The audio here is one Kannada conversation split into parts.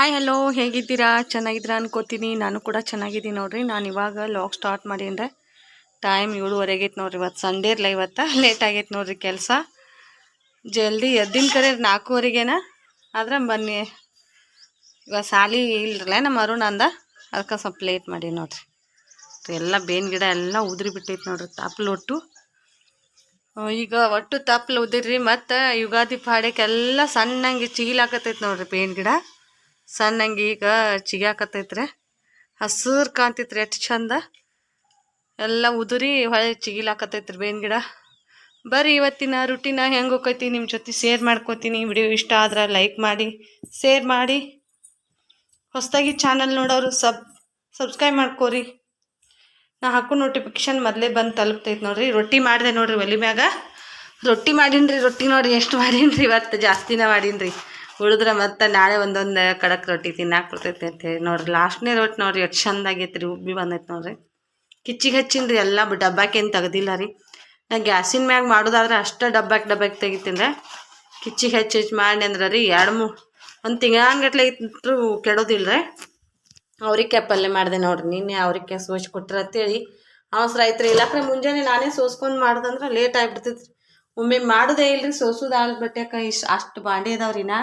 ಹಾಯ್ ಹಲೋ ಹೇಗಿದ್ದೀರಾ? ಚೆನ್ನಾಗಿದ್ದೀರಾ ಅನ್ಕೋತೀನಿ. ನಾನು ಕೂಡ ಚೆನ್ನಾಗಿದ್ದೀನಿ ನೋಡ್ರಿ. ನಾನು ಇವಾಗ ಲಾಗ್ ಸ್ಟಾರ್ಟ್ ಮಾಡೀನಿ ಟೈಮ್ ಏಳುವರೆಗೆ ಐತೆ ನೋಡ್ರಿ. ಇವತ್ತು ಸಂಡೇ ಇರಲ್ಲ ಇವತ್ತು ಲೇಟ್ ಆಗೈತೆ ನೋಡ್ರಿ ಕೆಲಸ. ಜಲ್ದಿ ಎದ್ದಿನ ಕರೆ ನಾಲ್ಕೂವರೆಗೇನ? ಆದ್ರೆ ಬನ್ನಿ. ಇವಾಗ ಸಾಲಿ ಇಲ್ರಲ್ಲ ನಮ್ಮ ಅರುಣ ಅಂದ. ಅದಕ್ಕೆ ಸ್ವಲ್ಪ ಲೇಟ್ ಮಾಡಿ ನೋಡ್ರಿ. ಎಲ್ಲ ಬೇನ್ ಗಿಡ ಎಲ್ಲ ಉದುರಿ ಬಿಟ್ಟೈತೆ ನೋಡ್ರಿ. ಒಟ್ಟು. ಈಗ ಒಟ್ಟು ತಪ್ಪಲು ಉದಿರ್ರಿ. ಮತ್ತು ಯುಗಾದಿ ಪಾಡ್ಯಕ್ಕೆಲ್ಲ ಸಣ್ಣಂಗೆ ಚಿಗಿಲಾಕತ್ತೈತೆ ನೋಡ್ರಿ ಬೇನ್ ಗಿಡ. ಸಣ್ಣಂಗೆ ಈಗ ಚಿಗ್ಯಾಕತ್ತೈತ್ರಿ. ಹಸಿರು ಕಾಣ್ತೈತ್ರಿ ಎಷ್ಟು ಚಂದ. ಎಲ್ಲ ಉದುರಿ ಹೊಳೆ ಚಿಗಿಲಾಕತ್ತೈತ್ರಿ ಬೇವಿನ ಗಿಡ. ಬರ್ರಿ ಇವತ್ತಿನ ರುಟೀನ ಹೆಂಗೆ ಹೋಗ್ತೈತಿ ನಿಮ್ಮ ಜೊತೆ ಶೇರ್ ಮಾಡ್ಕೋತೀನಿ. ವಿಡಿಯೋ ಇಷ್ಟ ಆದ್ರೆ ಲೈಕ್ ಮಾಡಿ ಶೇರ್ ಮಾಡಿ. ಹೊಸದಾಗಿ ಚಾನಲ್ ನೋಡೋರು ಸಬ್ ಸಬ್ಸ್ಕ್ರೈಬ್ ಮಾಡ್ಕೋರಿ. ನಾ ಹಾಕೋ ನೋಟಿಫಿಕೇಶನ್ ಮೊದಲೇ ಬಂದು ತಲುಪ್ತೈತೆ ನೋಡ್ರಿ. ರೊಟ್ಟಿ ಮಾಡಿದೆ ನೋಡ್ರಿ ಒಲಿ ಮ್ಯಾಗ. ರೊಟ್ಟಿ ಮಾಡೀನಿ ರೊಟ್ಟಿ ನೋಡ್ರಿ, ಎಷ್ಟು ಮಾಡೀನಿ ರೀ ಇವತ್ತು ಜಾಸ್ತಿನೇ ಮಾಡೀನಿ ರೀ ಉಳಿದ್ರೆ ಮತ್ತೆ ನಾಳೆ ಒಂದೊಂದು ಕಡಕ್ ರೊಟ್ಟಿ ತಿನ್ನಾಕ್ ಬರ್ತೈತಿ ಅಂತ ಹೇಳಿ ನೋಡ್ರಿ. ಲಾಸ್ಟ್ನೇ ರೊಟ್ಟಿ ನೋಡ್ರಿ, ಎಷ್ಟು ಚಂದ ಆಗೈತೆ ರೀ ಉಬ್ಬಿ ಬಂದೈತೆ ನೋಡ್ರಿ. ಕಿಚ್ಚಿಗೆ ಹಚ್ಚಿನ್ರಿ ರೀ ಎಲ್ಲ ಡಬ್ಬಾಕೇನು ತೆಗ್ದಿಲ್ಲ ರೀ. ನಾ ಗ್ಯಾಸಿನ ಮ್ಯಾಗ ಮಾಡೋದಾದ್ರೆ ಅಷ್ಟೇ ಡಬ್ಬಾಕ್ ಡಬ್ಬಾಕ್ ತೆಗಿತೀನಿ ರೀ. ಕಿಚ್ಚಿಗೆ ಹೆಚ್ಚು ಹಚ್ಚಿ ಮಾಡಿ ಅಂದ್ರೆ ರೀ ಎರಡು ಮೂ ಒಂದು ತಿಂಗಳಾನ್ಗಟ್ಲೆ ಇತ್ತು ಕೆಡೋದಿಲ್ಲ ರೀ. ಅವ್ರಿಕಾಯಿ ಪಲ್ಯ ಮಾಡಿದೆ ನೋಡ್ರಿ, ನಿನ್ನೆ ಅವ್ರಿಗೆ ಸೋಸಿ ಕೊಟ್ರ ಅಂತೇಳಿ. ಅವಸರ ಐತ್ರಿ ಇಲ್ಲಾಕ್ರೆ ಮುಂಜಾನೆ ನಾನೇ ಸೋಸ್ಕೊಂಡು ಮಾಡ್ದಂದ್ರೆ ಲೇಟ್ ಆಗಿಬಿಡ್ತೈತಿ ಒಮ್ಮೆ ಮಾಡೋದೇ ಇಲ್ರಿ, ಸೋಸೋದು ಆಗ್ಬಿಟ್ಟಾಕ ಇಷ್ಟು ಅಷ್ಟು ಬಾಂಡೆ ಇದಾವ್ರಿ ನಾ.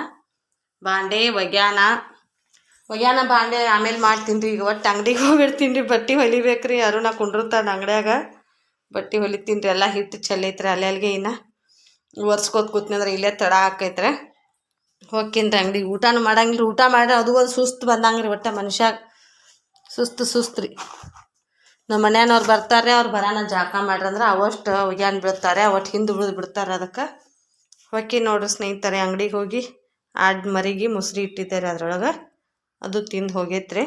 ಬಾಂಡೆ, ಒಗ್ಯಾನ. ಒಗ್ಯಾನ, ಬಾಂಡೆ ಆಮೇಲೆ ಮಾಡ್ತೀನಿ ರೀ. ಈಗ ಒಟ್ಟು ಅಂಗಡಿಗೆ ಹೋಗಿರ್ತೀನಿ ರೀ. ಬಟ್ಟೆ ಹೊಲಿಬೇಕ್ರಿ. ಅರುಣ ಕುಂಡಿರ್ತಾನೆ ಅಂಗಡ್ಯಾಗ. ಬಟ್ಟೆ ಹೊಲಿತೀನಿ ರೀ. ಎಲ್ಲ ಹಿಟ್ಟು ಚೆಲ್ಲೈತ್ರಿ ಅಲ್ಲೇ ಅಲ್ಲಿಗೆ ಇನ್ನು. ಒರ್ಸ್ಕೋತ ಕೂತ್ನಂದ್ರೆ ಇಲ್ಲೇ ತಡ ಹಾಕೈತ್ರಿ ಹೋಗ್ತೀನಿ ರೀ ಅಂಗಡಿ ಊಟನೂ ಮಾಡಂಗಿಲ್ಲ ಊಟ ಮಾಡಿ ಅದು ಒಂದು ಸುಸ್ತು ಬಂದಂಗೆ ರೀ ಒಟ್ಟು ಮನುಷ್ಯಾಗ. ಸುಸ್ತು ಸುಸ್ತು ರೀ. ನಮ್ಮ ಮನೆಯವ್ರು ಬರ್ತಾರೆ ಅವ್ರು ಬರೋಣ ಜಾಕ ಮಾಡ್ರಿ ಅಂದ್ರೆ ಅವಷ್ಟು ಒಗ್ಯಾನ್ ಬಿಡ್ತಾರೆ ಅವಟ್ಟು ಹಿಂದೆ ಉಳಿದು ಬಿಡ್ತಾರೆ ಅದಕ್ಕೆ. ಹೊಕ್ಕಿ ನೋಡ್ರಿ ಸ್ನೇಹಿತರೆ ಅಂಗಡಿಗೆ ಹೋಗಿ. ಆಡ್ ಮರಿಗೆ ಮುಸ್ರಿ ಇಟ್ಟಿದ್ದಾರೆ ಅದ್ರೊಳಗೆ. ಅದು ತಿಂದು ಹೋಗೈತ್ರಿ.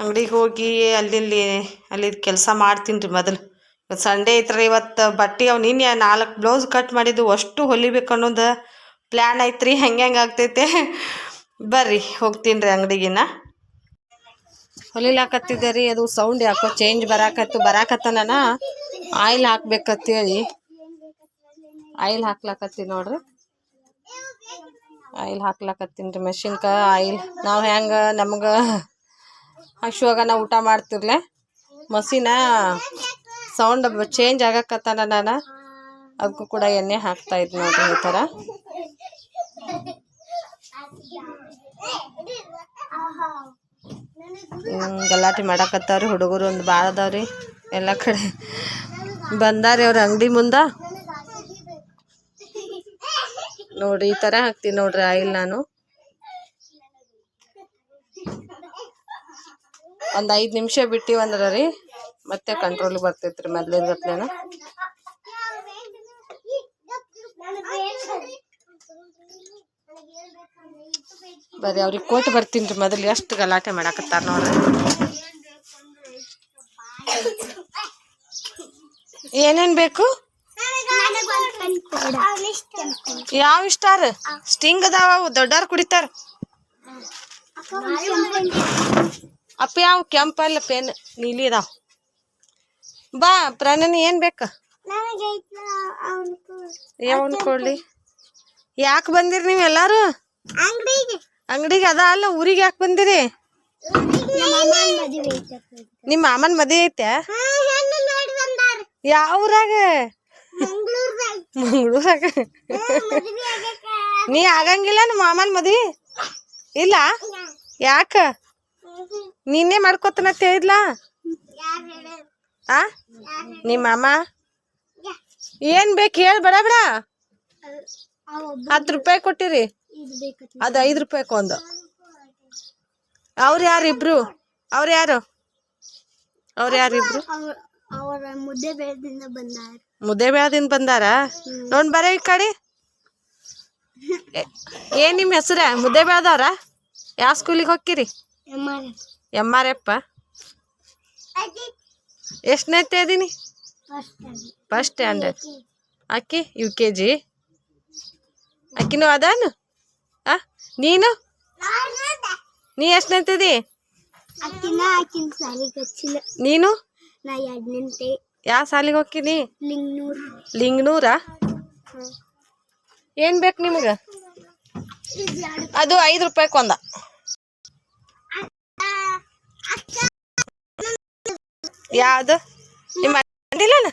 ಅಂಗಡಿಗೆ ಹೋಗಿ ಅಲ್ಲಿ ಅಲ್ಲಿ ಕೆಲಸ ಮಾಡ್ತೀನಿ ರೀ ಮೊದಲು. ಇವತ್ತು ಸಂಡೇ ಐತ್ರಿ, ಇವತ್ತು ಬಟ್ಟೆ ಅವು ನಿನ್ನೆ ನಾಲ್ಕು ಬ್ಲೌಸ್ ಕಟ್ ಮಾಡಿದ್ದು, ಅಷ್ಟು ಹೊಲಿಬೇಕು ಅನ್ನೋದು ಪ್ಲ್ಯಾನ್ ಐತ್ರಿ, ಹೆಂಗೆ ಹೆಂಗೆ ಆಗ್ತೈತೆ. ಬರ್ರಿ ಹೋಗ್ತೀನಿ ರೀ ಅಂಗಡಿಗಿನ. ಹೊಲಿಲಾಕತ್ತಿದ್ದೆ ರೀ ಅದು ಸೌಂಡ್ ಯಾಕೋ ಚೇಂಜ್ ಬರಾಕತ್ತು ಬರಾಕತ್ತನ ಆಯಿಲ್ ಹಾಕ್ಬೇಕಂತೇಳಿ. ಆಯಿಲ್ ಹಾಕ್ಲಾಕತ್ತಿ ನೋಡ್ರಿ. ಆಯಿಲ್ ಹಾಕ್ಲಾಕತ್ತೀನಿ ರೀ ಮೆಷಿನ್ಕ ಆಯಿಲ್. ನಾವು ಹೆಂಗೆ ನಮ್ಗೆ ಹಶುವಾಗ ನಾವು ಊಟ ಮಾಡ್ತಿರ್ಲೆ. ಮಸಿನ ಸೌಂಡ್ ಚೇಂಜ್ ಆಗಕತ್ತಾನ ನಾನು. ಅದಕ್ಕೂ ಕೂಡ ಎಣ್ಣೆ ಹಾಕ್ತಾ ಇದ್ ನೋಡ್ರಿ ಈ ಥರ ಗಲಾಟೆ ಮಾಡಾಕತ್ತಾವ್ರಿ ಹುಡುಗರು ಒಂದು ಭಾಳ ಅದಾವ್ರಿ. ಎಲ್ಲ ಕಡೆ ಬಂದಾರಿ ಅವ್ರ ಅಂಗಡಿ ಮುಂದ. ನೋಡ್ರಿ ಈ ಥರ ಹಾಕ್ತೀನಿ ನೋಡ್ರಿ, ಆಯಿಲ್ ನಾನು. ಒಂದು ಐದು ನಿಮಿಷ ಬಿಟ್ಟಿವಂದ್ರ ರೀ, ಮತ್ತೆ ಕಂಟ್ರೋಲ್ ಬರ್ತೈತ್ರಿ ಮೊದ್ಲಿನ ಗತ್ಲೇನ ಬರೀ ಅವ್ರಿಗೆ ಕೋಟ್ ಬರ್ತೀನಿ ರೀ ಮೊದಲು, ಎಷ್ಟು ಗಲಾಟೆ ಮಾಡಾಕತ್ತಾರ ನೋಡ್ರಿ. ಏನೇನ್ ಬೇಕು? ಯಾವ ಇಷ್ಟಾರ ಸ್ಟಿಂಗ್ ಅದಾವ ದೊಡ್ಡಾರ್ ಕುಡಿತಾರ. ಅಪ್ಪ ಯಾವ ಕೆಂಪಲ್ಲ ಪೇನ್ ನೀಲಿ ಅದಾವ. ಬಾ ಪ್ರಣನ ಏನ್ ಬೇಕ? ಯಾವನ್ ಕೊಡ್ಲಿ. ಯಾಕೆ ಬಂದಿರಿ ನೀವು ಎಲ್ಲಾರು? ಅಂಗಡಿಗೆ ಅದ ಅಲ್ಲ ಊರಿಗೆ ಯಾಕೆ ಬಂದಿರಿ? ನಿಮ್ಮ ಮಾಮನ್ ಮದುವೆ ಐತೆ? ಯಾವ ಊರಾಗ? ಮಂಗಳೂರಾಗ. ನೀ ಆಗಂಗಿಲ್ಲ ನಮ್ಮ ಮಾಮನ ಮದ್ವಿ? ಇಲ್ಲ? ಯಾಕ? ನೀನೇ ಮಾಡ್ಕೊತನಂತ ಹೇಳಿದ್ಲ? ಆ? ನಿಮ್ಮ ಮಾಮ? ಏನ್ ಬೇಕು ಹೇಳಿ ಬೇಡ ಬೇಡ. ಹತ್ತು ರೂಪಾಯಿ ಕೊಟ್ಟಿರಿ. ಅದು ಐದು ರೂಪಾಯಿ ಒಂದು ಅವ್ರು ಯಾರು ಇಬ್ರು ಅವ್ರು ಯಾರು? ಅವ್ರು ಯಾರು ಇಬ್ರು ಅವರ ಮುದ್ದೆ ಬೇಡದಿಂದ ಬಂದಾರ. ಮುದ್ದೆ ಬೆಳದಿಂದ ಬಂದಾರ? ನೋಡ್ ಬರ ಈ ಕಡೆ. ಏ- ಏನ್ ನಿಮ್ಮ ಹೆಸರ? ಮುದ್ದೆ ಬೆಳ್ದವ್ರ ಯಾವ ಸ್ಕೂಲಿಗೆ ಹೋಗ್ತೀರಿ? ಎಂ ಆರ್ ಎಪ್ಪ ಎಷ್ಟನೇ ಇದೀನಿ ಫಸ್ಟ್ ಸ್ಟ್ಯಾಂಡರ್ಡ್ ಅಕ್ಕಿ ಯು ಕೆ ಜಿ ಅಕ್ಕಿನೂ ಅದಾನು? ಆ ನೀನು? ನೀ ಎಷ್ಟನೇತಿದಿ ನೀನು? ನಾ ಯಾವ ಸಾಲಿಗೆ ಹೋಗ್ತೀನಿ ಲಿಂಗ್ನೂರ್. ಲಿಂಗ್ನೂರ? ಏನು ಬೇಕು ನಿಮ್ಗೆ? ಅದು ಐದು ರೂಪಾಯಿ ಕೊಂದ ಯಾವ್ದು? ನಿಮ್ಮ ಬಂದಿಲ್ಲ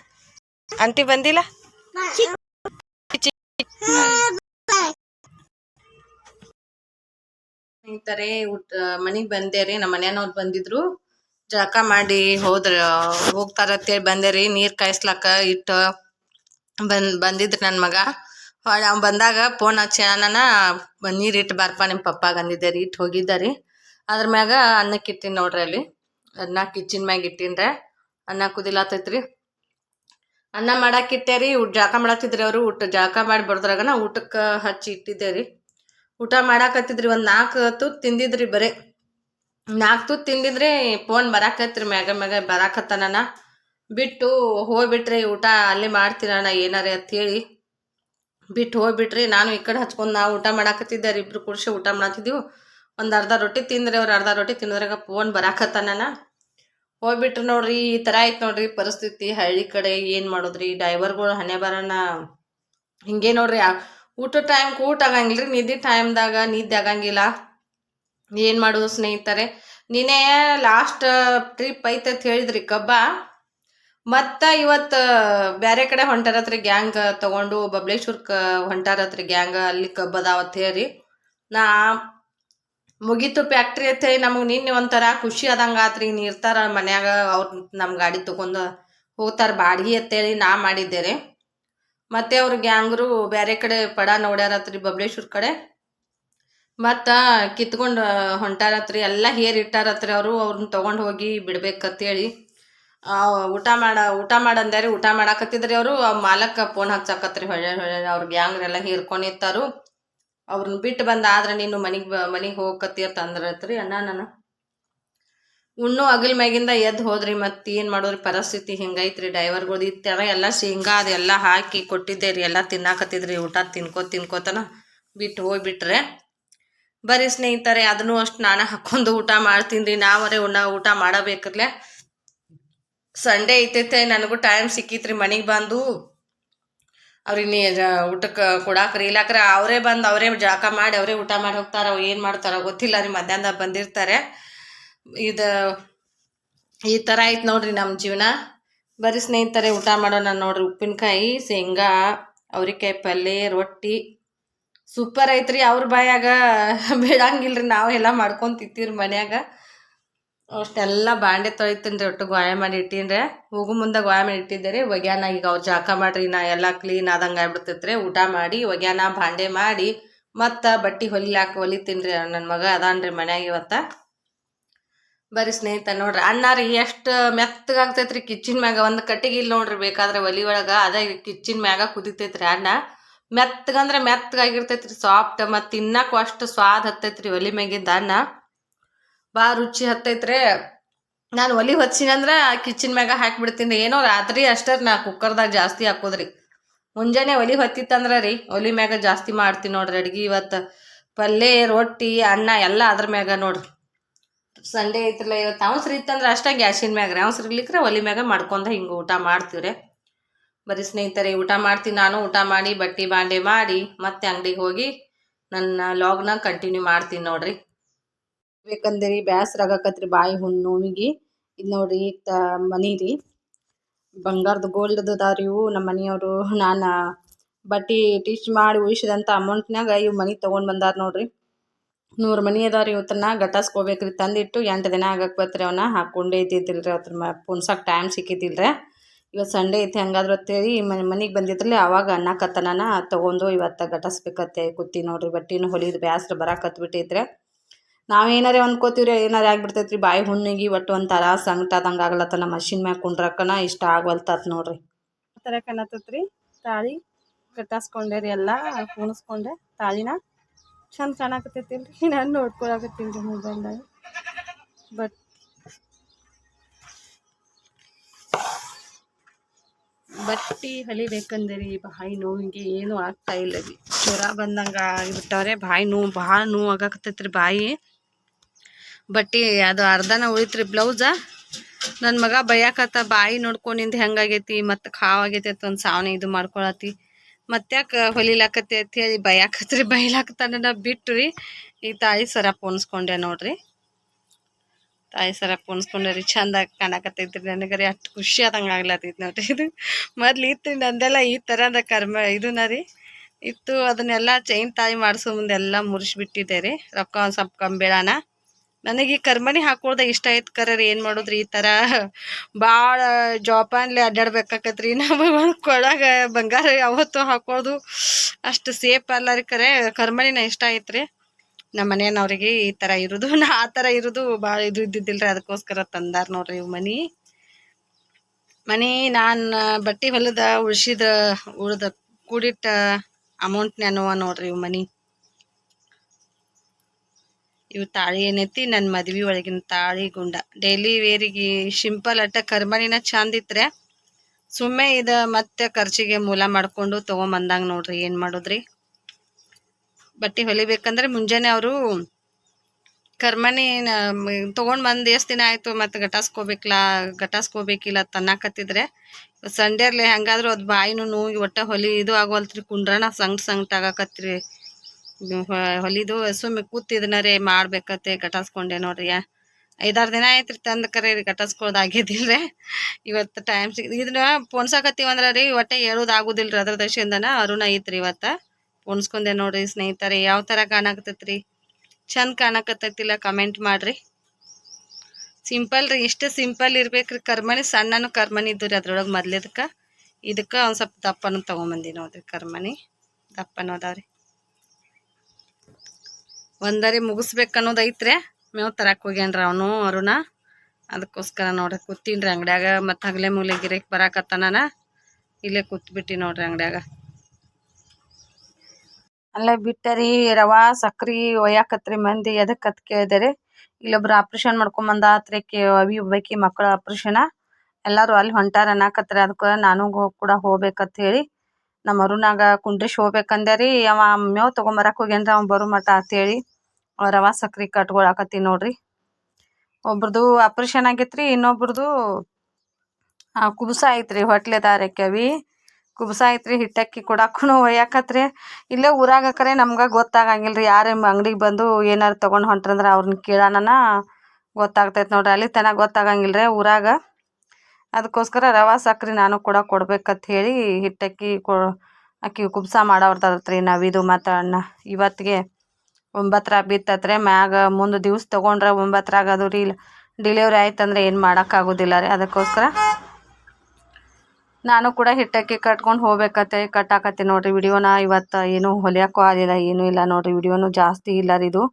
ಅಂತಿ ಬಂದಿಲ್ಲ? ಸ್ನೇಹಿತರೆ ಊಟ ಮನಿಗ್ ಬಂದೆ ರೀ ನಮ್ಮ ಮನೆಯವ್ರು ಬಂದಿದ್ರು. ಜಳಕ ಮಾಡಿ ಹೋದ್ರ ಹೋಗ್ತಾರ ಅಂತೇಳಿ ಬಂದೆ ರೀ ನೀರ್ ಕಾಯಿಸ್ಲಾಕ ಇಟ್ಟ ಬಂದ್, ಬಂದಿದ್ರಿ ನನ್ನ ಮಗ. ಅವ್ ಬಂದಾಗ ಫೋನ್ ಹಚ್ಚಿ, ಅಣ್ಣನ, ನೀರ್ ಇಟ್ಟು ಬಾರಪ್ಪ ನಿಮ್ಮ ಪಪ್ಪಾಗ ಅಂದಿದ್ದೆ ರೀ ಇಟ್ಟು ಹೋಗಿದ್ದ ರೀ. ಅದ್ರ ಮ್ಯಾಗ ಅನ್ನಕ್ಕೆ ಇಟ್ಟಿನಿ ನೋಡ್ರಿ ಅಲ್ಲಿ. ಅದನ್ನ ಕಿಚನ್ ಮ್ಯಾಗ ಇಟ್ಟಿನ್ರೆ. ಅನ್ನ ಕುದಿಲಾತೈತ್ರಿ. ಅನ್ನ ಮಾಡಾಕ್ ಇಟ್ಟೆ ರೀ. ಜಳಕ ಮಾಡತ್ತಿದ್ರಿ ಅವರು. ಊಟ ಜಳಕ ಮಾಡಿ ಬರ್ದ್ರಾಗನ ಊಟಕ್ಕೆ ಹಚ್ಚಿ ಇಟ್ಟಿದ್ದೆ ರೀ. ಊಟ ಮಾಡಾಕತ್ತಿದ್ರಿ ಒಂದ್ ನಾಲ್ಕು ತುತ್ತು ತಿಂದಿದ್ರಿ ಬರೇ. ನಾಲ್ಕು ತುತ್ತು ತಿಂದಿದ್ರಿ ಫೋನ್ ಬರಾಕತ್ರಿ ಮ್ಯಾಗ ಮ್ಯಾಗ ಬರಾಕತ್ತಾನ ಬಿಟ್ಟು ಹೋಗ್ಬಿಟ್ರಿ ಊಟ ಅಲ್ಲೇ ಮಾಡ್ತೀರಣ್ಣ ಏನಾರ ಅಂತ ಹೇಳಿ. ಬಿಟ್ಟು ಹೋಗ್ಬಿಟ್ರಿ ನಾನು ಈ ಕಡೆ ಹಚ್ಕೊಂಡು ನಾವು ಊಟ ಮಾಡಾಕತ್ತಿದ್ದೆ ರೀ, ಇಬ್ರು ಕುಡ್ಸಿ ಊಟ ಮಾಡತ್ತಿದ್ದೀವಿ ಒಂದು ಅರ್ಧ ರೊಟ್ಟಿ ತಿಂದ್ರೆ ಅವ್ರು ಅರ್ಧ ರೊಟ್ಟಿ ತಿಂದ್ರಾಗ ಫೋನ್ ಬರಾಕತ್ತಾನ ಹೋಗ್ಬಿಟ್ರಿ ನೋಡ್ರಿ, ಈ ಥರ ಐತೆ ನೋಡ್ರಿ ಪರಿಸ್ಥಿತಿ. ಹಳ್ಳಿ ಕಡೆ ಏನು ಮಾಡೋದ್ರಿ? ಡ್ರೈವರ್ಗಳು ಹಣೆ ಬರೋಣ ಹಿಂಗೆ ನೋಡ್ರಿ ಊಟ ಟೈಮ್ ಊಟ ಆಗಂಗಿಲ್ಲ ರೀ ನಿದ್ದೆ ಟೈಮ್ದಾಗ ನಿದ್ದೆ ಆಗಂಗಿಲ್ಲ. ಏನು ಮಾಡೋದು ಸ್ನೇಹಿತರೆ? ನಿನ್ನೆ ಲಾಸ್ಟ್ ಟ್ರಿಪ್ ಐತೆ ಅಂತ ಹೇಳಿದ್ರಿ ಕಬ್ಬ. ಮತ್ತ ಇವತ್ತು ಬೇರೆ ಕಡೆ ಹೊಂಟಾರತ್ರಿ ಗ್ಯಾಂಗ್ ತಗೊಂಡು ಬಬ್ಲೇಶ್ವರ್ಕ ಹೊಂಟಾರತ್ರಿ ಗ್ಯಾಂಗ್ ಅಲ್ಲಿ ಕಬ್ಬ ಅದಾವ ಅಂತ ಹೇಳಿ. ನಾ ಮುಗೀತು ಫ್ಯಾಕ್ಟ್ರಿ ಅಂತ ಹೇಳಿ ನಮಗೆ ನಿನ್ನೆ ಒಂಥರ ಖುಷಿ ಆದಂಗ ಆತ್ರಿ. ಇನ್ನು ಇರ್ತಾರ ಮನ್ಯಾಗ ಅವ್ರು ನಮ್ಮ ಗಾಡಿ ತಗೊಂಡು ಹೋಗ್ತಾರ ಬಾಡಿಗೆ ಅಂತೇಳಿ ನಾ ಮಾಡಿದ್ದೇರಿ ಮತ್ತೆ ಅವ್ರ ಗ್ಯಾಂಗ್ರು ಬೇರೆ ಕಡೆ ಪಡ ನೋಡ್ಯಾರತ್ರಿ ಬಬ್ಲೇಶ್ವರ್ ಕಡೆ. ಮತ್ತ ಕಿತ್ಕೊಂಡು ಹೊಂಟಾರತ್ರಿ, ಎಲ್ಲ ಹೇರ್ ಇಟ್ಟಾರತ್ರಿ ಅವರು, ಅವ್ರನ್ನ ತಗೊಂಡ್ ಹೋಗಿ ಬಿಡ್ಬೇಕಂತೇಳಿ. ಊಟ ಮಾಡ, ಊಟ ಮಾಡಂದ್ಯಾರಿ, ಊಟ ಮಾಡಾಕತ್ತಿದ್ರಿ ಅವರು ಮಾಲಕ್ಕ ಫೋನ್ ಹಚ್ಚಾಕತ್ರಿ ಹೊಳ್ಳೆ ಹೊಳ್ಳೆ ಅವ್ರ ಗ್ಯಾಂಗ್ರೆಲ್ಲ ಹೀರ್ಕೊಂಡಿರ್ತಾರು ಅವ್ರನ್ನ ಬಿಟ್ಟು ಬಂದ ಆದ್ರೆ ನೀನು ಮನೆಗೆ ಮನಿಗೆ ಹೋಗಕತ್ತಿ ಅಂತ ಅಂದ್ರತ್ರಿ ಅಣ್ಣ ನಾನು. ಉಣ್ಣು ಅಗಲ್ ಮ್ಯಾಗಿಂದ ಎದ್ದು ಹೋದ್ರಿ ಮತ್ತೆ ಏನು ಮಾಡೋದ್ರಿ ಪರಿಸ್ಥಿತಿ ಹಿಂಗೈತ್ರಿ, ಡ್ರೈವರ್ಗಳು ಇತ್ತರ ಎಲ್ಲ ಶೇಂಗಾ ಅದೆಲ್ಲ ಹಾಕಿ ಕೊಟ್ಟಿದ್ದೆ ರೀ, ಎಲ್ಲ ತಿನ್ನಾಕತ್ತಿದ್ರಿ, ಊಟ ತಿನ್ಕೋ ತಿನ್ಕೋತನ ಬಿಟ್ಟು ಹೋಗ್ಬಿಟ್ರೆ. ಬರೀ ಸ್ನೇಹಿತರೆ, ಅದನ್ನು ಅಷ್ಟು ನಾನು ಹಾಕೊಂಡು ಊಟ ಮಾಡ್ತೀನಿ ರೀ. ನಾವರೇ ಉಣ್ಣ ಊಟ ಮಾಡಬೇಕಲ್ಲೇ ಸಂಡೇ ಐತೈತೆ ನನಗೂ ಟೈಮ್ ಸಿಕ್ಕಿತ್ರಿ ಮನೆಗೆ ಬಂದು. ಅವ್ರಿನ್ನ ಊಟಕ್ಕೆ ಕೊಡಾಕ್ರಿ ಇಲ್ಲಾಕ್ರೆ ಅವರೇ ಬಂದು ಅವರೇ ಜಳಕ ಮಾಡಿ ಅವರೇ ಊಟ ಮಾಡಿ ಹೋಗ್ತಾರ, ಏನು ಮಾಡ್ತಾರ ಗೊತ್ತಿಲ್ಲ ರೀ. ಮಧ್ಯಾಹ್ನ ಬಂದಿರ್ತಾರೆ. ಇದು, ಈ ಥರ ಐತೆ ನೋಡ್ರಿ ನಮ್ಮ ಜೀವನ. ಬರೀ ಸ್ನೇಹಿತರೆ, ಊಟ ಮಾಡೋಣ ನೋಡ್ರಿ. ಉಪ್ಪಿನಕಾಯಿ, ಶೇಂಗಾ, ಅವರಿಕಾಯಿ ಪಲ್ಯ ರೊಟ್ಟಿ. ಸೂಪರ್ ಐತ್ರಿ, ಅವ್ರ ಬಾಯಾಗ ನಾವು ಎಲ್ಲ ಮಾಡ್ಕೊಂಡ್ ತಿಂತೀವ್ರಿ ಮನ್ಯಾಗ. ಅಷ್ಟೆಲ್ಲ ಬಾಂಡೆ ತೊಳಿತೀನಿ ರೀ ಒಟ್ಟು ಗಾಯ ಮಾಡಿ ಇಟ್ಟೀನಿ ಹೋಗು ಮುಂದೆ ಗಾಯ ಮಾಡಿ ಇಟ್ಟಿದ್ದೆ ರೀ ಒಗ್ಯಾನ ಈಗ ಅವ್ರು ಜಾಕ ಮಾಡ್ರಿ ನಾ ಎಲ್ಲ ಕ್ಲೀನ್ ಆದಂಗೆ ಆಗ್ಬಿಡ್ತೈತ್ರಿ. ಊಟ ಮಾಡಿ, ಒಗ್ಯಾನ ಬಾಂಡೆ ಮಾಡಿ, ಮತ್ತು ಬಟ್ಟೆ ಹೊಲಿಲಾಕ ಹೊಲಿತೀನಿ ರೀ ನನ್ನ ಮಗ ಅದಾನ್ರಿ ಮನ್ಯಾಗ ಇವತ್ತ. ಬರೀ ಸ್ನೇಹಿತ ನೋಡ್ರಿ, ಅನ್ನ ರೀ ಎಷ್ಟು ಮೆತ್ತಗಾಗ್ತೈತ್ರಿ ಕಿಚನ್ ಮ್ಯಾಗ ಒಂದು ಕಟ್ಟಿಗೆ ಇಲ್ಲಿ ನೋಡ್ರಿ ಬೇಕಾದ್ರೆ ಒಲಿ ಒಳಗ, ಅದೇ ಕಿಚನ್ ಮ್ಯಾಗ ಕುದಿತೈತ್ರಿ ಅನ್ನ. ಮೆತ್ತಗಂದ್ರೆ ಮೆತ್ತಗಾಗಿರ್ತೈತ್ರಿ ಸಾಫ್ಟ್ ಮತ್ತು ತಿನ್ನಕ್ಕೂ ಅಷ್ಟು ಸ್ವಾದ ಹತ್ತೈತ್ರಿ ಒಲಿ ಮ್ಯಾಗಿಂದ ಅನ್ನ ಭಾಳ ರುಚಿ ಹತ್ತೈತ್ರಿ. ನಾನು ಒಲಿ ಹೊಚ್ಚಿನಂದ್ರೆ ಕಿಚನ್ ಮ್ಯಾಗ ಹಾಕಿಬಿಡ್ತೀನಿ. ಏನೋ ರಾತ್ರಿ ಅಷ್ಟೇ ನಾ ಕುಕ್ಕರ್ದಾಗ ಜಾಸ್ತಿ ಹಾಕೋದ್ರಿ. ಮುಂಜಾನೆ ಒಲಿ ಹೊತ್ತಿತ್ತಂದ್ರೆ ರೀ, ಒಲಿ ಮ್ಯಾಗ ಜಾಸ್ತಿ ಮಾಡ್ತೀನಿ ನೋಡ್ರಿ ಅಡ್ಗೆ ಇವತ್ತು. ಪಲ್ಯ ರೊಟ್ಟಿ, ಅನ್ನ ಎಲ್ಲ ಅದ್ರ ಮ್ಯಾಗ ನೋಡ್ರಿ. ಸಂಡೇ ಐತ್ರಲ್ಲ, ಇವತ್ತು ಅವ್ಸ್ರಿ ಇತ್ತಂದ್ರೆ ಅಷ್ಟೇ ಗ್ಯಾಸಿನ ಮ್ಯಾಗ ರೀ ಅವಸರು ಇರ್ಲಿಕ್ರೆ ಒಲಿ ಮ್ಯಾಗ ಮಾಡ್ಕೊಂಡ ಹಿಂಗೆ ಊಟ ಮಾಡ್ತೀವ್ರಿ. ಬರೀ ಸ್ನೇಹಿತರೆ, ಊಟ ಮಾಡ್ತೀನಿ ನಾನು, ಊಟ ಮಾಡಿ, ಬಟ್ಟೆ ಬಾಂಡೆ ಮಾಡಿ, ಮತ್ತೆ ಅಂಗಡಿಗೆ ಹೋಗಿ ನನ್ನ ಲಾಗ್ನ ಕಂಟಿನ್ಯೂ ಮಾಡ್ತೀನಿ ನೋಡ್ರಿ. ಬೇಕಂದ್ರಿ, ಬ್ಯಾಸ್ರ ಆಗಕತ್ರಿ ಬಾಯಿ, ಹುಣ್ಣು, ನೋವಿಗೆ. ಇದು ನೋಡ್ರಿ ತ ಮನಿ ರೀ. ಬಂಗಾರದ ಗೋಲ್ಡ್ದು ಅದಾವ್ರಿ ಇವು ನಮ್ಮ ಮನೆಯವರು. ನಾನು ಬಟ್ಟೆ ಟೀಚ್ ಮಾಡಿ ಉಳಿಸಿದಂಥ ಅಮೌಂಟ್ನಾಗ ಇವು ಮನೆ ತೊಗೊಂಡು ಬಂದಾರ ನೋಡ್ರಿ. ನೂರು ಮನಿ ಅದಾವ್ರಿ ಇವತ್ತನ್ನ, ಗಟಾಸ್ಕೋಬೇಕ್ರಿ ತಂದಿಟ್ಟು, ಎಂಟು ದಿನ ಆಗಕ್ಕೆ ಬತ್ರಿ ಅವನ್ನ ಹಾಕ್ಕೊಂಡೇ ರೀ ಅದ್ರ ಮ ಪುನ್ಸಕ್ಕೆ ಟೈಮ್ ಸಿಕ್ಕಿದ್ದಿಲ್ರಿ. ಇವತ್ತು ಸಂಡೇ ಐತೆ, ಹಂಗಾದ್ರೆ ಮನೆ, ಮನೆಗೆ ಬಂದಿದ್ರಲ್ಲೇ ಅವಾಗ ಅನ್ನಕತ್ತನ ತೊಗೊಂಡು ಇವತ್ತು ಗಟಸ್ಬೇಕತ್ತೆ. ಕೂತಿ ನೋಡ್ರಿ, ಬಟ್ಟಿನ ಹೊಲಿದು ಬ್ಯಾಸ್ರ ಬರಾಕತ್ಬಿಟ್ಟೈತ್ರಿ ನಾವೇನಾರೇ ಅಂದ್ಕೋತೀವ್ರಿ ಏನಾರೇ ಆಗಿಬಿಡ್ತೈತ್ರಿ. ಬಾಯಿ ಹುಣ್ಣಿಗೆ ಒಟ್ಟು ಒಂಥರ ಸಂಕಟಾದಂಗೆ ಆಗ್ಲತ್ತನ ಮಷಿನ್ ಮ್ಯಾಗ ಕುಂಡ್ರಕ್ಕನ ಇಷ್ಟ ಆಗ್ವಲ್ತತ್ ನೋಡ್ರಿ. ಆ ಥರ ತಾಳಿ ಕಟ್ಟಾಸ್ಕೊಂಡೆ ರೀ ಎಲ್ಲ ಕುಣಿಸ್ಕೊಂಡೆ ತಾಳಿನ ಚಂದ ಕಾಣಕತ್ತೈತಿಲ್ರಿ ನಾನು ರೀ ಮೊಬೈಲ್ದಾಗ. ಬಟ್ ಬಟ್ಟಿ ಹಲಿಬೇಕಂದ್ರಿ, ಬಾಯಿ ನೋವಿಗೆ ಏನು ಆಗ್ತಾ ಇಲ್ಲ ರೀ. ಜ್ವರ ಬಂದಂಗೆ ಆಗಿಬಿಟ್ಟವ್ರೆ, ಬಾಯಿ ನೋವು, ಭಾಳ ನೋವು ಆಗಾಕತ್ತೈತ್ರಿ ಬಾಯಿ. ಬಟ್ಟಿ ಅದು ಅರ್ಧನ ಉಳಿತ್ರಿ ಬ್ಲೌಸ. ನನ್ನ ಮಗ ಬೈಯಾಕತ್ತ, ಬಾಯಿ ನೋಡ್ಕೊಂಡಿಂದ ಹೆಂಗಾಗೈತಿ, ಮತ್ತು ಖಾವ್ ಆಗೈತಿ ಅಂತ ಒಂದು ಸಾವನೆ ಇದು ಮಾಡ್ಕೊಳತಿ ಮತ್ತ್ಯಾಕೆ ಹೊಲಿಲಾಕತ್ತೆ ಅಂತ ಹೇಳಿ ಬೈಯಾಕತ್ರಿ, ಬೈಲಾಕತ್ತಾನ ಬಿಟ್ಟು ರೀ ಈ ತಾಯಿ ಸರ ಪೋಣಿಸ್ಕೊಂಡೆ ನೋಡ್ರಿ. ತಾಯಿ ಸರ ಪೋಣಿಸ್ಕೊಂಡೆ ರೀ ಚಂದ ಕಾಣಕತ್ತೈತ್ರಿ. ನನಗರಿ ಅಷ್ಟು ಖುಷಿ ಆದಂಗೆ ಆಗ್ಲತ್ತೈತಿ ನೋಡ್ರಿ ಇದು. ಮೊದ್ಲು ಇತ್ತು ನಂದೆಲ್ಲ ಈ ಥರದ ಕರ್ಮ ಇದನ್ನ ರೀ. ಇತ್ತು ಅದನ್ನೆಲ್ಲ ಚೈನ್ ತಾಯಿ ಮಾಡಿಸೋ ಮುಂದೆ ಎಲ್ಲ ಮುರಿಸ್ಬಿಟ್ಟಿದ್ದೆ ರೀ ರೊಕ್ಕ ಒಂದು ಸ್ವಲ್ಪ ಕಂಬೇಳಾನ ನನಗೆ ಈ ಕರ್ಮಣಿ ಹಾಕೊಳ್ದ ಇಷ್ಟ ಆಯ್ತು ಕರೆ ರೀ ಏನು ಮಾಡೋದ್ರಿ ಈ ಥರ ಭಾಳ ಜೋಪಾನ್ಲೆ ಅಡ್ಡಾಡ್ಬೇಕಾಕತ್ರಿ ನಾವು ಕೊಳಗ ಬಂಗಾರ ಯಾವತ್ತು ಹಾಕೋದು ಅಷ್ಟು ಸೇಫ್ ಅಲ್ಲ ರೀ ಕರೆ. ಕರ್ಮನಿನ ಇಷ್ಟ ಆಯ್ತು ನಮ್ಮ ಮನೆಯವ್ರಿಗೆ ಈ ಥರ ಇರೋದು. ನಾ ಆ ಥರ ಇರೋದು ಭಾಳ ಇದು ಇದ್ದಿದ್ದಿಲ್ಲ ರೀ ಅದಕ್ಕೋಸ್ಕರ ತಂದಾರ ನೋಡ್ರಿ ಇವು ಮನಿ. ಮನಿ ನಾನು ಬಟ್ಟೆ ಹೊಲದ ಉಳ್ಸಿದ, ಉಳ್ದ ಕೂಡಿಟ್ಟ ಅಮೌಂಟ್ನವ ನೋಡ್ರಿ ಇವು ಮನಿ. ಇವು ತಾಳಿ ಏನೈತಿ ನನ್ನ ಮದ್ವೆ ಒಳಗಿನ ತಾಳಿ ಗುಂಡ. ಡೈಲಿ ವೇರಿಗೆ ಸಿಂಪಲ್ ಅಟ್ಟ ಕರ್ಮನಿನ ಚಂದ ಇತ್ರೆ ಸುಮ್ಮನೆ ಇದು ಮತ್ತೆ ಖರ್ಚಿಗೆ ಮೂಲ ಮಾಡ್ಕೊಂಡು ತೊಗೊಂಬಂದಂಗೆ ನೋಡ್ರಿ ಏನು ಮಾಡೋದ್ರಿ. ಬಟ್ಟೆ ಹೊಲಿಬೇಕಂದ್ರೆ ಮುಂಜಾನೆ ಅವರು ಕರ್ಮಣಿ ತೊಗೊಂಡು ಬಂದು ಎಷ್ಟು ದಿನ ಆಯಿತು ಮತ್ತು ಗಟಾಸ್ಕೋಬೇಕಲ್ಲ ಗಟಾಸ್ಕೋಬೇಕಿಲ್ಲ ಸಂಡೇ ಇರಲಿ ಹೆಂಗಾದ್ರೂ ಅದು ಬಾಯಿನೂ ನೋವು ಒಟ್ಟ ಹೊಲಿ ಇದು ಆಗೋಲ್ತ್ರಿ ಕುಂಡ್ರನ ಸಂಗ್ ಸಂಗ್ಟ್ ಆಗಾಕತ್ರಿ ಹೊಲಿದು ಸುಮ್ಮನೆ ಕೂತಿದ್ನರೇ ಮಾಡ್ಬೇಕತ್ತೆ ಗಟಾಸ್ಕೊಂಡೆ ನೋಡ್ರಿ ಐದಾರು ದಿನ ಆಯ್ತ್ರಿ ತಂದು ಕರೆ ರೀ ಗಟಾಸ್ಕೊಳ್ಳೋದು ಆಗಿದ್ದಿಲ್ರಿ ಇವತ್ತು ಟೈಮ್ ಸಿಗ್ ಇದನ್ನ ಪೋಣ್ಸಾಕತ್ತೀವಂದ್ರೆ ರೀ ಒಟ್ಟ ಹೇಳೋದು ರೀ ಅದ್ರ ದಶಿಂದನ ಅರುಣ ಐತ್ರಿ ಇವತ್ತು. ಪೋಣಿಸ್ಕೊಂಡೆ ನೋಡ್ರಿ ಸ್ನೇಹಿತರೆ, ಯಾವ ಥರ ಕಾಣಕತ್ತೈತ್ರಿ ಚಂದ ಕಾಣಕತ್ತೈತಿಲ್ಲ ಕಮೆಂಟ್ ಮಾಡ್ರಿ. ಸಿಂಪಲ್ ರೀ, ಇಷ್ಟು ಸಿಂಪಲ್ ಇರ್ಬೇಕ್ರಿ. ಕರ್ಮಣಿ ಸಣ್ಣನು ಕರ್ಮಣಿ ಇದ್ದು ರೀ ಅದ್ರೊಳಗೆ ಮೊದ್ಲಿದಕ್ಕೆ. ಇದಕ್ಕೆ ಒಂದು ಸ್ವಲ್ಪ ದಪ್ಪನು ತೊಗೊಂಬಂದಿ ನೋಡ್ರಿ ಕರ್ಮಣಿ ದಪ್ಪನ ಅದಾವ್ರಿ. ಒಂದರಿ ಮುಗಿಸ್ಬೇಕು ಅನ್ನೋದು ಐತ್ರಿ. ಮೇವು ತರಕ್ಕೆ ಹೋಗ್ಯಾನ್ರಿ ಅವನು, ಅರುಣ. ಅದಕ್ಕೋಸ್ಕರ ನೋಡ್ರಿ, ಕೂತಿನ್ರಿ ಅಂಗಡ್ಯಾಗ ಮತ್ತು ಹಗಲೆ ಮೂಲೆ ಗಿರಕ್ ಬರಾಕತ್ತಾನ ಇಲ್ಲೇ ಕೂತ್ಬಿಟ್ಟಿ ನೋಡ್ರಿ ಅಂಗಡ್ಯಾಗ. ಅಲ್ಲೇ ಬಿಟ್ಟರಿ, ರವಾ, ಸಕ್ರಿ, ಒಯ್ಯಾಕತ್ರಿ ಮಂದಿ ಎದಕ್ಕೆ ಅಂತ ಕೇಳಿದೆ ಇಲ್ಲೊಬ್ರು ಆಪರೇಷನ್ ಮಾಡ್ಕೊಂಡ್ ಕೇ, ಅವಿ, ಒಬ್ಬಾಕಿ ಮಕ್ಕಳ ಆಪರೇಷನ್ ಎಲ್ಲರೂ ಅಲ್ಲಿ ಹೊಂಟಾರ ಅನ್ನಾಕತ್ರಿ. ಅದಕ್ಕೆ ನಾನು ಕೂಡ ಹೋಗ್ಬೇಕಂತ ಹೇಳಿ ನಮ್ಮ ಅರುಣಾಗ ಕುಂಡ್ರಿಶ್ ಹೋಗ್ಬೇಕಂದೆ ರೀ ಅವ ಮೇವ್ ತಗೊಂಬರಕ್ ಹೋಗ್ಯಾನ್ರಿ, ಅವ ಬರೋ ಮಠ ಅಂತ ಹೇಳಿ. ರವಾ, ಸಕ್ರಿ ಕಟ್ಕೊಳಕತ್ತಿ ನೋಡ್ರಿ. ಒಬ್ರದು ಆಪರೇಷನ್ ಆಗೈತ್ರಿ, ಇನ್ನೊಬ್ರದು ಕುಬ್ಸ ಐತ್ರಿ ಹೊಟ್ಲೆದಾರಕ್ಕೆ ಕೆವಿ. ಕುಬುಸ ಐತ್ರಿ ಹಿಟ್ಟಕ್ಕಿ ಕೊಡಕ್ಕೂನು ಒಯ್ಯಾಕತ್ರಿ. ಇಲ್ಲೇ ಊರಾಗ ಕರೆ ನಮ್ಗೆ ಗೊತ್ತಾಗಂಗಿಲ್ಲ ರೀ ಯಾರೇ ಅಂಗಡಿಗೆ ಬಂದು ಏನಾರು ತೊಗೊಂಡು ಹೊಂಟ್ರಂದ್ರೆ ಅವ್ರನ್ನ ಕೇಳೋಣ ಗೊತ್ತಾಗ್ತೈತೆ ನೋಡ್ರಿ. ಅಲ್ಲಿ ತನಕ ಗೊತ್ತಾಗಂಗಿಲ್ಲ ರೀ ಊರಾಗ. ಅದಕ್ಕೋಸ್ಕರ ರವೆ ಸಕ್ರೆ ನಾನು ಕೂಡ ಕೊಡ್ಬೇಕಂತ ಹೇಳಿ ಹಿಟ್ಟಕ್ಕಿ ಕೊ, ಅಕ್ಕಿ ಕುಬ್ಸ ಮಾಡವ್ರದ್ರಿ ನಾವಿದು ಮತ್ತು ಅಣ್ಣ ಇವತ್ತಿಗೆ ಒಂಬತ್ತರ ಬಿತ್ತತ್ರೆ, ಮ್ಯಾಗ ಮುಂದೆ ದಿವ್ಸ ತೊಗೊಂಡ್ರೆ ಒಂಬತ್ತರಾಗ ಅದು ರೀ ಡಿಲಿವರಿ ಆಯ್ತಂದ್ರೆ ಏನು ಮಾಡೋಕ್ಕಾಗೋದಿಲ್ಲ ರೀ. ಅದಕ್ಕೋಸ್ಕರ ನಾನು ಕೂಡ ಹಿಟ್ಟಕ್ಕಿ ಕಟ್ಕೊಂಡು ಹೋಗ್ಬೇಕತ್ತೆ. ಕಟ್ಟಾಕತ್ತೆ ನೋಡ್ರಿ ವಿಡಿಯೋನ. ಇವತ್ತು ಏನು ಹೊಲಿಯೋಕ್ಕೂ ಆಗಿಲ್ಲ ಏನು ಇಲ್ಲ ನೋಡ್ರಿ. ವಿಡಿಯೋನು ಜಾಸ್ತಿ ಇಲ್ಲ ರೀ ಇದು.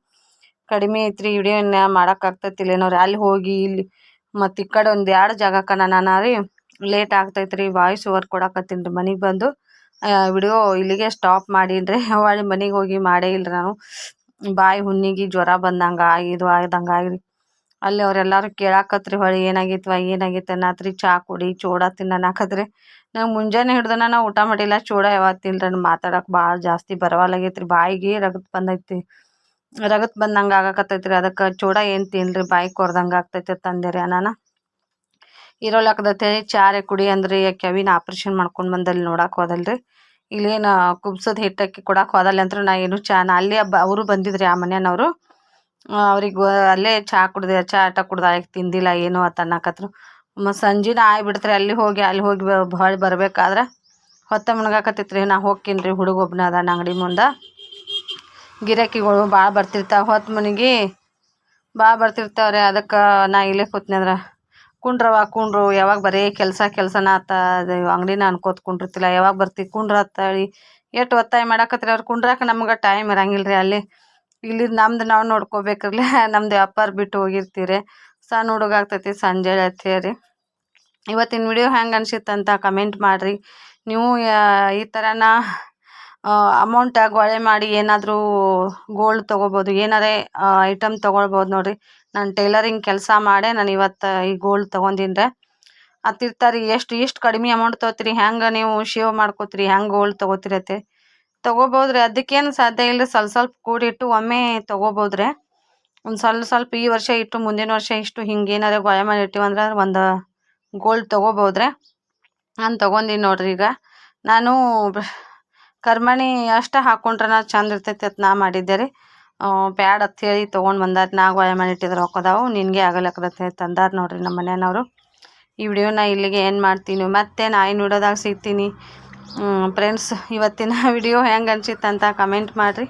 ಕಡಿಮೆ ಐತ್ರಿ. ವಿಡಿಯೋನ ಏನೋ ರೀ ಅಲ್ಲಿ ಹೋಗಿ ಇಲ್ಲಿ ಮತ್ತು ಈ ಕಡೆ ಒಂದು ಎರಡು ಜಾಗಕ್ಕೆ ನಾನು ರೀ. ಲೇಟ್ ಆಗ್ತೈತೆ ರೀ ವಾಯ್ಸ್ ಓವರ್ ಕೊಡಕತ್ತೀನಿ ರೀ ಮನೆಗೆ ಬಂದು. ವಿಡಿಯೋ ಇಲ್ಲಿಗೆ ಸ್ಟಾಪ್ ಮಾಡೀನಿ ಹೊಳ್ಳಿ ಮನೆಗೆ ಹೋಗಿ ಮಾಡೇ ಇಲ್ಲ ನಾನು. ಬಾಯಿ ಹುಣ್ಣಿಗೆ ಜ್ವರ ಬಂದಂಗೆ ಇದು ಆಗ್ದಂಗೆ ಆಗ್ರಿ. ಅಲ್ಲಿ ಅವರೆಲ್ಲರೂ ಕೇಳಾಕತ್ರಿ ಹೊಳಿ ಏನಾಗಿತ್ವ ಏನಾಗಿತ್ತು ಅನ್ನತ್ರಿ, ಚಾ ಕುಡಿ, ಚೂಡ ತಿನ್ನನಾಕತ್ರಿ ನಂಗೆ ಮುಂಜಾನೆ ಹಿಡ್ದನ ನಾ ಊಟ ಮಾಡಿಲ್ಲ, ಚೂಡ ಯಾವತ್ತು ತಿನ್ರಿ ಮಾತಾಡಕ್ಕೆ ಭಾಳ ಜಾಸ್ತಿ ಬರವಲ್ಲಾಗೈತ್ರಿ ಬಾಯಿಗೆ ರಗತ್ ಬಂದೈತಿ. ರಗತ್ ಬಂದಂಗೆ ಆಗಾಕತ್ತೈತ್ರಿ. ಅದಕ್ಕೆ ಚೂಡ ಏನು ತಿನ್ರಿ, ಬಾಯಿ ಕೊರ್ದಂಗೆ ಆಗ್ತೈತೆ ತಂದೆ ರೀ ಅನಾನ ಇರೋಲಾಕದೈತೆ ಚಾರೆ ಕುಡಿ ಅಂದ್ರಿ ಕೆವಿನ ಆಪ್ರೇಷನ್ ಮಾಡ್ಕೊಂಡು ಬಂದಲ್ಲಿ ನೋಡಕ್ಕೆ ಹೋದಲ್ರಿ. ಇಲ್ಲೇನು ಕುಬ್ಸದ ಹಿಟ್ಟಕ್ಕಿ ಕೊಡಕ್ಕೆ ಹೋದಲ್ಲ ಅಂದ್ರೆ ನಾ ಏನು ಚಾ ಅಲ್ಲೇ ಅವರು ಬಂದಿದ್ರಿ ಆ ಮನೆಯವ್ರು ಅವ್ರಿಗೆ ಅಲ್ಲೇ ಚಹಾ ಕುಡ್ದೆ, ಚಾ ಆಟ ಕುಡ್ದ ತಿಂದಿಲ್ಲ, ಏನು ಅಂತ ಅನ್ನಕತ್ರು. ಮತ್ತು ಸಂಜೆನ ಆಗಿಬಿಡ್ತ್ರಿ ಅಲ್ಲಿ ಹೋಗಿ ಅಲ್ಲಿ ಹೋಗಿ ಹೊಳ್ಳಿ ಬರ್ಬೇಕಾದ್ರೆ ಹೊತ್ತ ಮುಣಗಾಕತ್ತೈತ್ರಿ, ನಾ ಹೋಗ್ತೀನಿ ರೀ ಹುಡುಗ ಒಬ್ಬನ ಅದಾನ ಅಂಗಡಿ ಮುಂದೆ. ಗಿರಾಕಿಗಳು ಭಾಳ ಬರ್ತಿರ್ತಾವೆ, ಹೊತ್ತು ಮನೆಗೆ ಭಾಳ ಬರ್ತಿರ್ತಾವ್ರಿ, ಅದಕ್ಕೆ ನಾ ಇಲ್ಲೇ ಕೂತ್ನಿ ಅಂದ್ರೆ. ಕುಂಡ್ರವ ಕುಂಡ್ರು, ಯಾವಾಗ ಬರೀ ಕೆಲಸ ಕೆಲಸನ ಆತ, ಅದು ಅಂಗಡಿನ ಅನ್ಕೋತ ಕುಂಡಿರ್ತಿಲ್ಲ, ಯಾವಾಗ ಬರ್ತಿ ಕುಂಡ್ರ ಅತ್ತಾಳಿ ಎಷ್ಟು ಒತ್ತಾಯ ಮಾಡಾಕತ್ರಿ ಅವ್ರು ಕುಂಡ್ರಾಕ ನಮ್ಗೆ ಟೈಮ್ ಇರಂಗಿಲ್ಲ ರೀ ಅಲ್ಲಿ. ಇಲ್ಲಿ ನಮ್ದು ನಾವು ನೋಡ್ಕೋಬೇಕ್ರಲ್ಲ ನಮ್ದು ವ್ಯಾಪಾರ ಬಿಟ್ಟು ಹೋಗಿರ್ತೀರಿ. ಸಣ್ಣ ಹುಡುಗ ಆಗ್ತೈತಿ, ಸಂಜೆ ರೀ ಇವತ್ತಿನ ವಿಡಿಯೋ ಹೆಂಗೆ ಅನಿಸಿತ್ತಂತ ಕಮೆಂಟ್ ಮಾಡಿರಿ. ನೀವು ಈ ಥರನ ಅಮೌಂಟ್ ಗೊಳೆ ಮಾಡಿ ಏನಾದರೂ ಗೋಲ್ಡ್ ತೊಗೋಬೋದು, ಏನಾರೇ ಐಟಮ್ ತೊಗೊಳ್ಬೋದು ನೋಡಿರಿ. ನಾನು ಟೈಲರಿಂಗ್ ಕೆಲಸ ಮಾಡೇ ನಾನು ಇವತ್ತು ಈ ಗೋಲ್ಡ್ ತೊಗೊಂಡಿನಿ ರೀ ಅತ್ತಿರ್ತಾರೆ, ಎಷ್ಟು, ಇಷ್ಟು ಕಡಿಮೆ ಅಮೌಂಟ್ ತೊಗೋತೀರಿ, ಹೆಂಗೆ ನೀವು ಶೇವ್ ಮಾಡ್ಕೋತೀರಿ, ಹೆಂಗೆ ಗೋಲ್ಡ್ ತೊಗೋತೀರಿ ಅತ್ತೆ ತೊಗೋಬೋದು ರೀ ಅದಕ್ಕೇನು ಸಾಧ್ಯ ಇಲ್ಲ ಸ್ವಲ್ಪ ಸ್ವಲ್ಪ ಕೂಡಿಟ್ಟು ಒಮ್ಮೆ ತೊಗೋಬೋದು ರೀ ಒಂದು ಸ್ವಲ್ಪ ಸ್ವಲ್ಪ ಈ ವರ್ಷ ಇಟ್ಟು ಮುಂದಿನ ವರ್ಷ ಇಷ್ಟು ಹಿಂಗೆ ಏನಾರ ಗೊಳೆ ಮಾಡಿ ಇಟ್ಟಿವಂದ್ರೆ ಒಂದು ಗೋಲ್ಡ್ ತೊಗೋಬೋದ್ರೆ. ನಾನು ತೊಗೊಂದೀನಿ ನೋಡ್ರಿ ಈಗ. ನಾನು ಕರ್ಮಣಿ ಅಷ್ಟೇ ಹಾಕೊಂಡ್ರೆ ಚಂದ ಇರ್ತೈತಿ ಅಂತ ನಾ ಮಾಡಿದ್ದೆ ರೀ. ಪ್ಯಾಡ್ ಅಂತ ಹೇಳಿ ತೊಗೊಂಡು ಬಂದಾರ. ನಾ ವಾಯ ಮಾಡಿಟ್ಟಿದ್ರೆ ರೊಕ್ಕದಾವು ನಿನಗೆ ಆಗಲಕ್ಕೆ ತಂದಾರ ನೋಡ್ರಿ ನಮ್ಮ ಮನೆಯವ್ರು. ಈ ವಿಡಿಯೋನ ಇಲ್ಲಿಗೆ ಏನು ಮಾಡ್ತೀನಿ. ಮತ್ತೆ ನಾಯಿ ನೋಡೋದಾಗ ಸಿಗ್ತೀನಿ. ಫ್ರೆಂಡ್ಸ್ ಇವತ್ತಿನ ವಿಡಿಯೋ ಹೆಂಗೆ ಅನ್ಸಿತ್ತು ಅಂತ ಕಮೆಂಟ್ ಮಾಡಿರಿ.